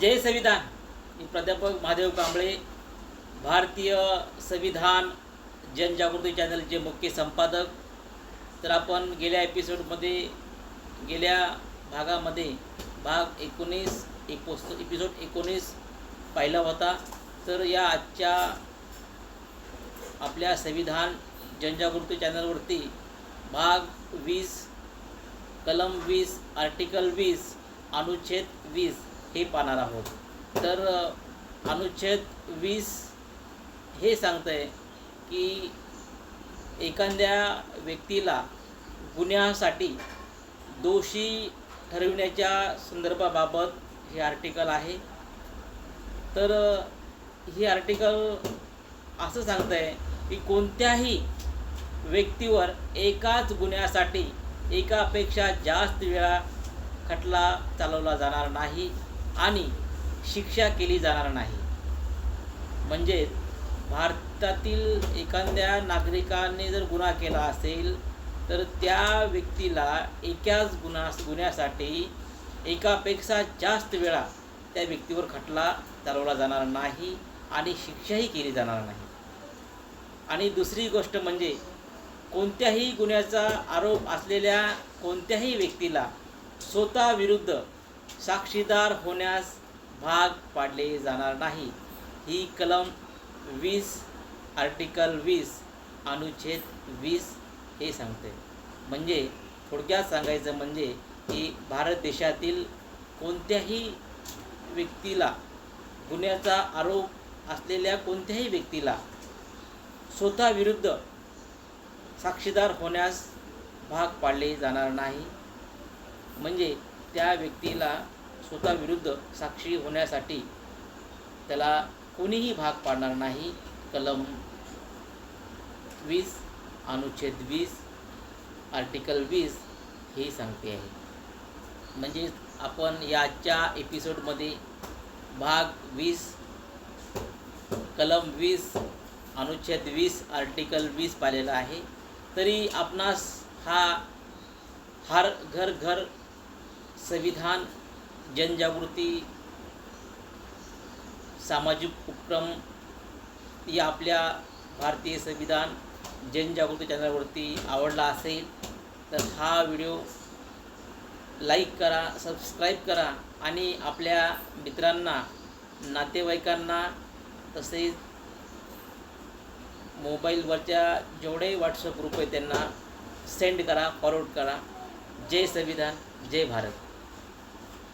जय संविधान. प्राध्यापक महादेव कांबळे भारतीय संविधान जनजागृती चॅनलचे मुख्य संपादक. तर आपण गेल्या एपिसोडमध्ये गेल्या भागामध्ये भाग एकोणीस एकोस एपिसोड एकोणीस पाहिला होता. तर या आजच्या आपल्या संविधान जनजागृती चॅनलवरती भाग वीस कलम वीस आर्टिकल वीस अनुच्छेद वीस हे पाहणार आहोत. तर अनुच्छेद वीस हे सांगतं आहे की एखाद्या व्यक्तीला गुन्ह्यासाठी दोषी ठरविण्याच्या संदर्भाबाबत हे आर्टिकल आहे. तर हे आर्टिकल असं सांगतं आहे की कोणत्याही व्यक्तीवर एकाच गुन्ह्यासाठी एकापेक्षा जास्त वेळा खटला चालवला जाणार नाही. आणि शिक्षा केली जाणार नाही. म्हणजे भारतातील एखाद्या नागरिकाने जर गुन्हा केला असेल तर त्या व्यक्तीला एकाच गुन्हा गुन्ह्यासाठी एकापेक्षा जास्त वेळा त्या व्यक्तीवर खटला चालवला जाणार नाही आणि शिक्षाही केली जाणार नाही. आणि दुसरी गोष्ट म्हणजे कोणत्याही गुन्ह्याचा आरोप असलेल्या कोणत्याही व्यक्तीला स्वतः विरुद्ध साक्षीदार होण्यास भाग पाडले जाणार नाही. ही कलम वीस आर्टिकल वीस अनुच्छेद वीस हे सांगते. म्हणजे थोडक्यात सांगायचं म्हणजे की भारत देशातील कोणत्याही व्यक्तीला गुन्ह्याचा आरोप असलेल्या कोणत्याही व्यक्तीला स्वतःविरुद्ध साक्षीदार होण्यास भाग पाडले जाणार नाही. म्हणजे त्या व्यक्तीला स्वतः विरुद्ध साक्षी होण्यासाठी त्याला कोणीही भाग पाडणार नाही. कलम वीस अनुच्छेद वीस आर्टिकल वीस हे सांगते आहे. म्हणजे आपण याच्या एपिसोडमध्ये भाग वीस कलम वीस अनुच्छेद वीस आर्टिकल वीस पाहिलेला आहे. तरी आपणास हा हर घर घर संविधान जनजागृती सामाजिक उपक्रम या आपल्या भारतीय संविधान जनजागृती चॅनलवरती आवडला असेल तर हा व्हिडिओ लाईक करा सबस्क्राईब करा आणि आपल्या मित्रांना नातेवाईकांना तसेच मोबाईलवरच्या जेवढे व्हॉट्सअप ग्रुप आहे त्यांना सेंड करा फॉरवर्ड करा. जय संविधान जय भारत.